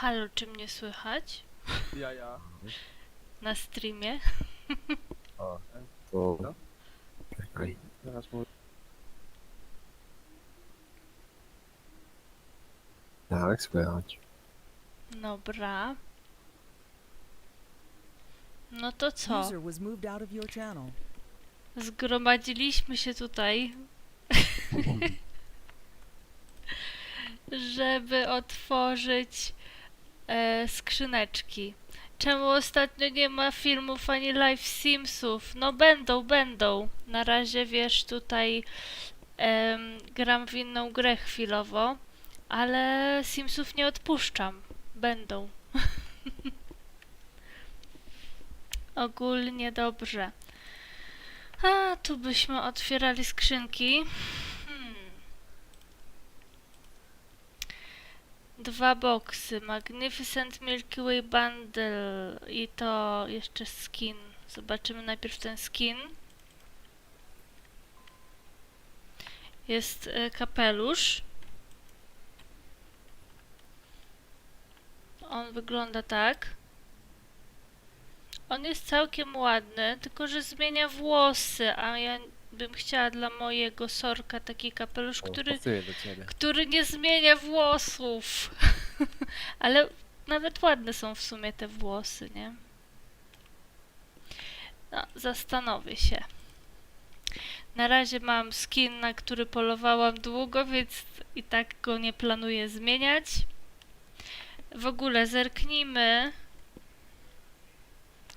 Halo, czy mnie słychać? Ja, ja. Na streamie? O, to... No. Czekaj. Tak, słychać. Dobra. No to co? User was moved out of your channel. Zgromadziliśmy się tutaj, żeby otworzyć e, skrzyneczki. Czemu ostatnio nie ma filmów ani live Simsów? No będą, będą. Na razie wiesz, tutaj em, gram w inną grę chwilowo, ale Simsów nie odpuszczam. Będą. Ogólnie dobrze. A, tu byśmy otwierali skrzynki. Dwa boksy. Magnificent Milky Way Bundle i to jeszcze skin. Zobaczymy najpierw ten skin. Jest e, kapelusz. On wygląda tak. On jest całkiem ładny, tylko że zmienia włosy, a ja bym chciała dla mojego sorka taki kapelusz, który, Pasuje do ciebie. który nie zmienia włosów. Ale nawet ładne są w sumie te włosy, nie? No, zastanowię się. Na razie mam skin, na który polowałam długo, więc i tak go nie planuję zmieniać. W ogóle zerknijmy,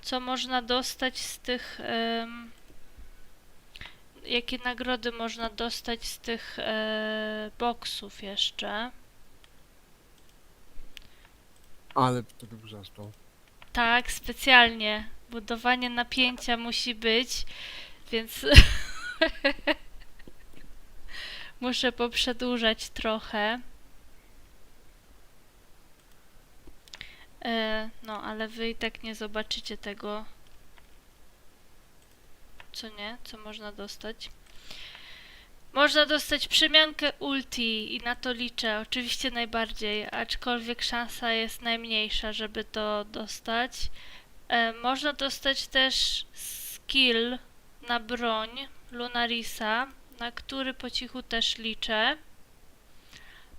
co można dostać z tych. em, jakie nagrody można dostać z tych e, boksów jeszcze. Ale to to. Tak, specjalnie. Budowanie napięcia musi być, więc muszę poprzedłużać trochę. E, no, ale wy i tak nie zobaczycie tego. Co nie? Co można dostać? Można dostać przemiankę ulti i na to liczę. Oczywiście najbardziej, aczkolwiek szansa jest najmniejsza, żeby to dostać. E, można dostać też skill na broń Lunarisa, na który po cichu też liczę.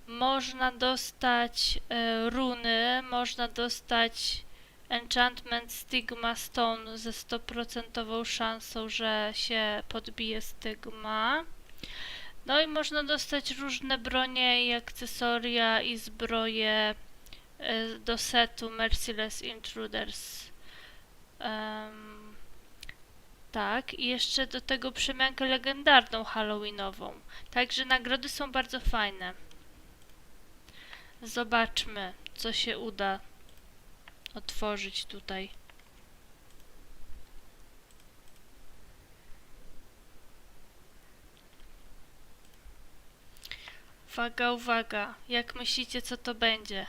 Można dostać e, runy, można dostać Enchantment Stigma Stone ze 100% szansą, że się podbije stygma. No i można dostać różne bronie i akcesoria i zbroje e, do setu Merciless Intruders. Em, tak, i jeszcze do tego przemiankę legendarną Halloweenową. Także nagrody są bardzo fajne. Zobaczmy, co się uda otworzyć tutaj. Uwaga, uwaga. Jak myślicie, co to będzie?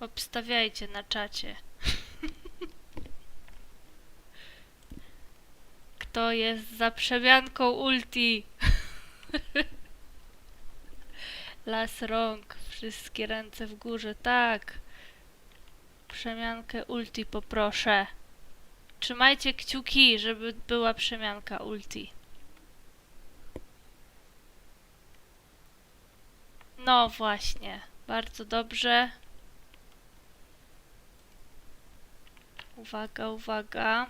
Obstawiajcie na czacie. Kto jest za przemianką ulti? Las rąk, wszystkie ręce w górze, tak. Przemiankę ulti poproszę. Trzymajcie kciuki, żeby była przemianka ulti. No właśnie, bardzo dobrze. Uwaga, uwaga.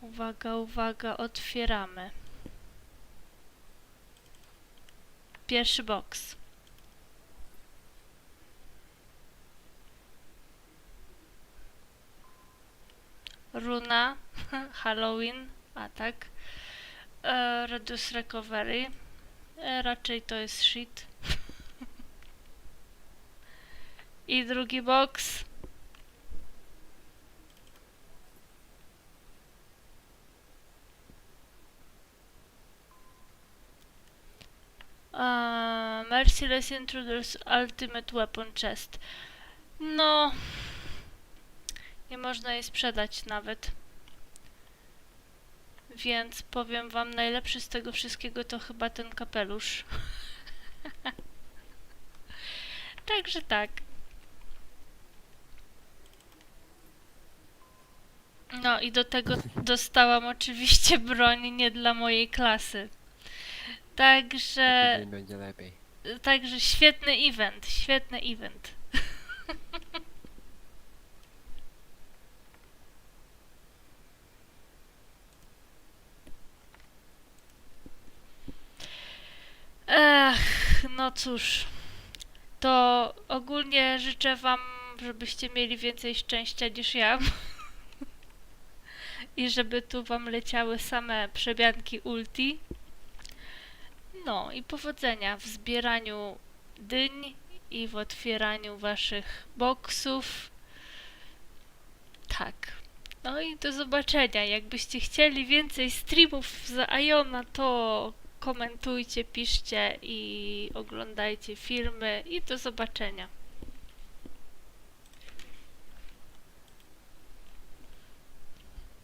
Uwaga, uwaga, otwieramy. Pierwszy boks. Runa, Halloween, atak. E, reduce recovery. E, raczej to jest shit. I drugi boks. Uh, Merciless Intruders Ultimate Weapon Chest. No, nie można jej sprzedać nawet. Więc powiem wam, najlepszy z tego wszystkiego to chyba ten kapelusz. Także tak. No i do tego dostałam oczywiście broń nie dla mojej klasy. Także, będzie lepiej. także świetny event, świetny event. No cóż. To ogólnie życzę Wam, żebyście mieli więcej szczęścia niż ja. I żeby tu Wam leciały same przebianki ulti. No i powodzenia w zbieraniu dyń i w otwieraniu Waszych boksów. Tak. No i do zobaczenia. Jakbyście chcieli więcej streamów z Iona, to komentujcie, piszcie i oglądajcie filmy i do zobaczenia.